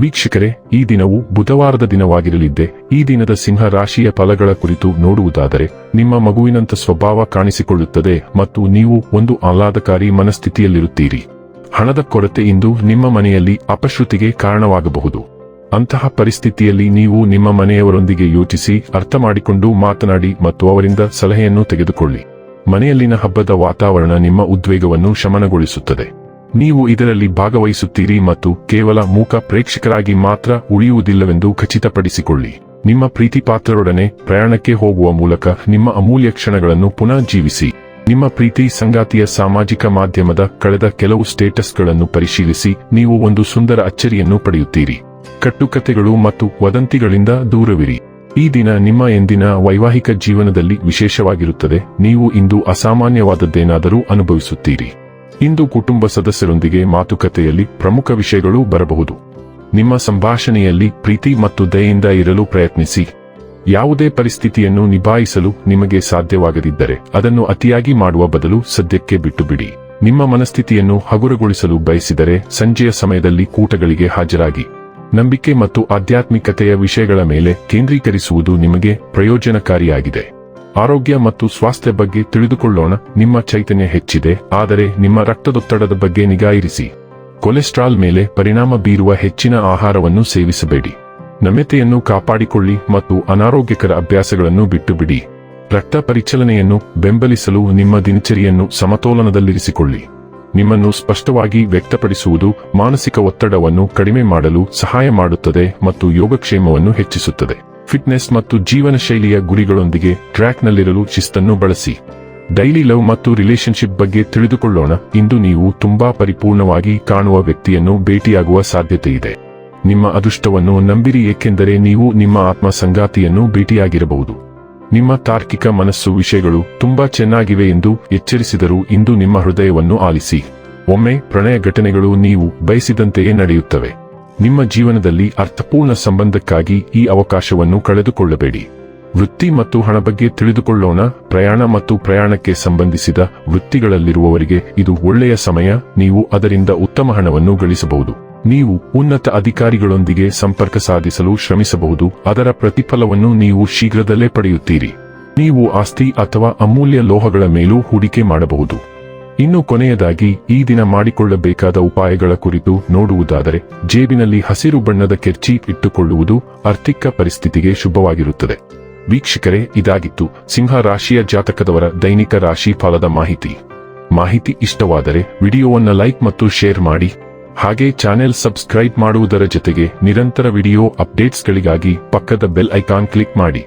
ವೀಕ್ಷಕರೇ, ಈ ದಿನವು ಬುಧವಾರದ ದಿನವಾಗಿರಲಿದ್ದೆ, ಈ ದಿನದ ಸಿಂಹ ರಾಶಿಯ ಫಲಗಳ ಕುರಿತು ನೋಡುವುದಾದರೆ, ನಿಮ್ಮ ಮಗುವಿನಂತ ಸ್ವಭಾವ ಕಾಣಿಸಿಕೊಳ್ಳುತ್ತದೆ ಮತ್ತು ನೀವು ಒಂದು ಆಹ್ಲಾದಕಾರಿ ಮನಸ್ಥಿತಿಯಲ್ಲಿರುತ್ತೀರಿ. ಹಣದ ಕೊರತೆ ಇಂದು ನಿಮ್ಮ ಮನೆಯಲ್ಲಿ ಅಪಶ್ರುತಿಗೆ ಕಾರಣವಾಗಬಹುದು. ಅಂತಹ ಪರಿಸ್ಥಿತಿಯಲ್ಲಿ ನೀವು ನಿಮ್ಮ ಮನೆಯವರೊಂದಿಗೆ ಯೋಚಿಸಿ, ಅರ್ಥ ಮಾಡಿಕೊಂಡು ಮಾತನಾಡಿ ಮತ್ತು ಅವರಿಂದ ಸಲಹೆಯನ್ನು ತೆಗೆದುಕೊಳ್ಳಿ. ಮನೆಯಲ್ಲಿನ ಹಬ್ಬದ ವಾತಾವರಣ ನಿಮ್ಮ ಉದ್ವೇಗವನ್ನು ಶಮನಗೊಳಿಸುತ್ತದೆ. ನೀವು ಇದರಲ್ಲಿ ಭಾಗವಹಿಸುತ್ತೀರಿ ಮತ್ತು ಕೇವಲ ಮೂಕ ಪ್ರೇಕ್ಷಕರಾಗಿ ಮಾತ್ರ ಉಳಿಯುವುದಿಲ್ಲವೆಂದು ಖಚಿತಪಡಿಸಿಕೊಳ್ಳಿ. ನಿಮ್ಮ ಪ್ರೀತಿಪಾತ್ರರೊಡನೆ ಪ್ರಯಾಣಕ್ಕೆ ಹೋಗುವ ಮೂಲಕ ನಿಮ್ಮ ಅಮೂಲ್ಯ ಕ್ಷಣಗಳನ್ನು ಪುನಃ ಜೀವಿಸಿ. ನಿಮ್ಮ ಪ್ರೀತಿ ಸಂಗಾತಿಯ ಸಾಮಾಜಿಕ ಮಾಧ್ಯಮದ ಕಳೆದ ಕೆಲವು ಸ್ಟೇಟಸ್ಗಳನ್ನು ಪರಿಶೀಲಿಸಿ ನೀವು ಒಂದು ಸುಂದರ ಅಚ್ಚರಿಯನ್ನು ಪಡೆಯುತ್ತೀರಿ. ಕಟ್ಟುಕತೆಗಳು ಮತ್ತು ವದಂತಿಗಳಿಂದ ದೂರವಿರಿ. ಈ ದಿನ ನಿಮ್ಮ ಎಂದಿನ ವೈವಾಹಿಕ ಜೀವನದಲ್ಲಿ ವಿಶೇಷವಾಗಿರುತ್ತದೆ. ನೀವು ಇಂದು ಅಸಾಮಾನ್ಯವಾದದ್ದೇನಾದರೂ ಅನುಭವಿಸುತ್ತೀರಿ. ಇಂದು ಕುಟುಂಬ ಸದಸ್ಯರೊಂದಿಗೆ ಮಾತುಕತೆಯಲ್ಲಿ ಪ್ರಮುಖ ವಿಷಯಗಳು ಬರಬಹುದು. ನಿಮ್ಮ ಸಂಭಾಷಣೆಯಲ್ಲಿ ಪ್ರೀತಿ ಮತ್ತು ದಯೆಯಿಂದ ಇರಲು ಪ್ರಯತ್ನಿಸಿ. ಯಾವುದೇ ಪರಿಸ್ಥಿತಿಯನ್ನು ನಿಭಾಯಿಸಲು ನಿಮಗೆ ಸಾಧ್ಯವಾಗದಿದ್ದರೆ ಅದನ್ನು ಅತಿಯಾಗಿ ಮಾಡುವ ಬದಲು ಸದ್ಯಕ್ಕೆ ಬಿಟ್ಟುಬಿಡಿ. ನಿಮ್ಮ ಮನಸ್ಥಿತಿಯನ್ನು ಹಗುರಗೊಳಿಸಲು ಬಯಸಿದರೆ ಸಂಜೆಯ ಸಮಯದಲ್ಲಿ ಕೂಟಗಳಿಗೆ ಹಾಜರಾಗಿ. ನಂಬಿಕೆ ಮತ್ತು ಆಧ್ಯಾತ್ಮಿಕತೆಯ ವಿಷಯಗಳ ಮೇಲೆ ಕೇಂದ್ರೀಕರಿಸುವುದು ನಿಮಗೆ ಪ್ರಯೋಜನಕಾರಿಯಾಗಿದೆ. ಆರೋಗ್ಯ ಮತ್ತು ಸ್ವಾಸ್ಥ್ಯ ಬಗ್ಗೆ ತಿಳಿದುಕೊಳ್ಳೋಣ. ನಿಮ್ಮ ಚೈತನ್ಯ ಹೆಚ್ಚಿದೆ, ಆದರೆ ನಿಮ್ಮ ರಕ್ತದೊತ್ತಡದ ಬಗ್ಗೆ ನಿಗಾ ಇರಿಸಿ. ಕೊಲೆಸ್ಟ್ರಾಲ್ ಮೇಲೆ ಪರಿಣಾಮ ಬೀರುವ ಹೆಚ್ಚಿನ ಆಹಾರವನ್ನು ಸೇವಿಸಬೇಡಿ. ನಮ್ಯತೆಯನ್ನು ಕಾಪಾಡಿಕೊಳ್ಳಿ ಮತ್ತು ಅನಾರೋಗ್ಯಕರ ಅಭ್ಯಾಸಗಳನ್ನು ಬಿಟ್ಟುಬಿಡಿ. ರಕ್ತ ಪರಿಚಲನೆಯನ್ನು ಬೆಂಬಲಿಸಲು ನಿಮ್ಮ ದಿನಚರಿಯನ್ನು ಸಮತೋಲನದಲ್ಲಿರಿಸಿಕೊಳ್ಳಿ. ನಿಮ್ಮನ್ನು ಸ್ಪಷ್ಟವಾಗಿ ವ್ಯಕ್ತಪಡಿಸುವುದು ಮಾನಸಿಕ ಒತ್ತಡವನ್ನು ಕಡಿಮೆ ಮಾಡಲು ಸಹಾಯ ಮಾಡುತ್ತದೆ ಮತ್ತು ಯೋಗಕ್ಷೇಮವನ್ನು ಹೆಚ್ಚಿಸುತ್ತದೆ. ಫಿಟ್ನೆಸ್ ಮತ್ತು ಜೀವನ ಶೈಲಿಯ ಗುರಿಗಳೊಂದಿಗೆ ಟ್ರ್ಯಾಕ್ನಲ್ಲಿರಲು ಶಿಸ್ತನ್ನು ಬಳಸಿ. ಡೈಲಿ ಲವ್ ಮತ್ತು ರಿಲೇಶನ್ಶಿಪ್ ಬಗ್ಗೆ ತಿಳಿದುಕೊಳ್ಳೋಣ. ಇಂದು ನೀವು ತುಂಬಾ ಪರಿಪೂರ್ಣವಾಗಿ ಕಾಣುವ ವ್ಯಕ್ತಿಯನ್ನು ಭೇಟಿಯಾಗುವ ಸಾಧ್ಯತೆ ಇದೆ. ನಿಮ್ಮ ಅದೃಷ್ಟವನ್ನು ನಂಬಿರಿ, ಏಕೆಂದರೆ ನೀವು ನಿಮ್ಮ ಆತ್ಮ ಸಂಗಾತಿಯನ್ನು ಭೇಟಿಯಾಗಿರಬಹುದು. ನಿಮ್ಮ ತಾರ್ಕಿಕ ಮನಸ್ಸು ವಿಷಯಗಳು ತುಂಬಾ ಚೆನ್ನಾಗಿವೆ ಎಂದು ಎಚ್ಚರಿಸಿದರೂ ಇಂದು ನಿಮ್ಮ ಹೃದಯವನ್ನು ಆಲಿಸಿ. ಒಮ್ಮೆ ಪ್ರಣಯ ಘಟನೆಗಳು ನೀವು ಬಯಸಿದಂತೆಯೇ ನಡೆಯುತ್ತವೆ. ನಿಮ್ಮ ಜೀವನದಲ್ಲಿ ಅರ್ಥಪೂರ್ಣ ಸಂಬಂಧಕ್ಕಾಗಿ ಈ ಅವಕಾಶವನ್ನು ಕಳೆದುಕೊಳ್ಳಬೇಡಿ. ವೃತ್ತಿ ಮತ್ತು ಹಣ ಬಗ್ಗೆ ತಿಳಿದುಕೊಳ್ಳೋಣ. ಪ್ರಯಾಣ ಮತ್ತು ಪ್ರಯಾಣಕ್ಕೆ ಸಂಬಂಧಿಸಿದ ವೃತ್ತಿಗಳಲ್ಲಿರುವವರಿಗೆ ಇದು ಒಳ್ಳೆಯ ಸಮಯ. ನೀವು ಅದರಿಂದ ಉತ್ತಮ ಹಣವನ್ನು ಗಳಿಸಬಹುದು. ನೀವು ಉನ್ನತ ಅಧಿಕಾರಿಗಳೊಂದಿಗೆ ಸಂಪರ್ಕ ಸಾಧಿಸಲು ಶ್ರಮಿಸಬಹುದು. ಅದರ ಪ್ರತಿಫಲವನ್ನು ನೀವು ಶೀಘ್ರದಲ್ಲೇ ಪಡೆಯುತ್ತೀರಿ. ನೀವು ಆಸ್ತಿ ಅಥವಾ ಅಮೂಲ್ಯ ಲೋಹಗಳ ಮೇಲೂ ಹೂಡಿಕೆ ಮಾಡಬಹುದು. ಇನ್ನು ಕೊನೆಯದಾಗಿ ಈ ದಿನ ಮಾಡಿಕೊಳ್ಳಬೇಕಾದ ಉಪಾಯಗಳ ಕುರಿತು ನೋಡುವುದಾದರೆ, ಜೇಬಿನಲ್ಲಿ ಹಸಿರು ಬಣ್ಣದ ಕೆರ್ಚಿ ಇಟ್ಟುಕೊಳ್ಳುವುದು ಆರ್ಥಿಕ ಪರಿಸ್ಥಿತಿಗೆ ಶುಭವಾಗಿರುತ್ತದೆ. ವೀಕ್ಷಕರೇ, ಇದಾಗಿತ್ತು ಸಿಂಹ ರಾಶಿಯ ಜಾತಕದವರ ದೈನಿಕ ರಾಶಿ ಫಲದ ಮಾಹಿತಿ. ಮಾಹಿತಿ ಇಷ್ಟವಾದರೆ ವಿಡಿಯೋವನ್ನು ಲೈಕ್ ಮತ್ತು ಶೇರ್ ಮಾಡಿ. ಹಾಗೆ ಚಾನೆಲ್ ಸಬ್ಸ್ಕ್ರೈಬ್ ಮಾಡುವುದರ ಜೊತೆಗೆ ನಿರಂತರ ವಿಡಿಯೋ ಅಪ್ಡೇಟ್ಸ್ಗಳಿಗಾಗಿ ಪಕ್ಕದ ಬೆಲ್ ಐಕಾನ್ ಕ್ಲಿಕ್ ಮಾಡಿ.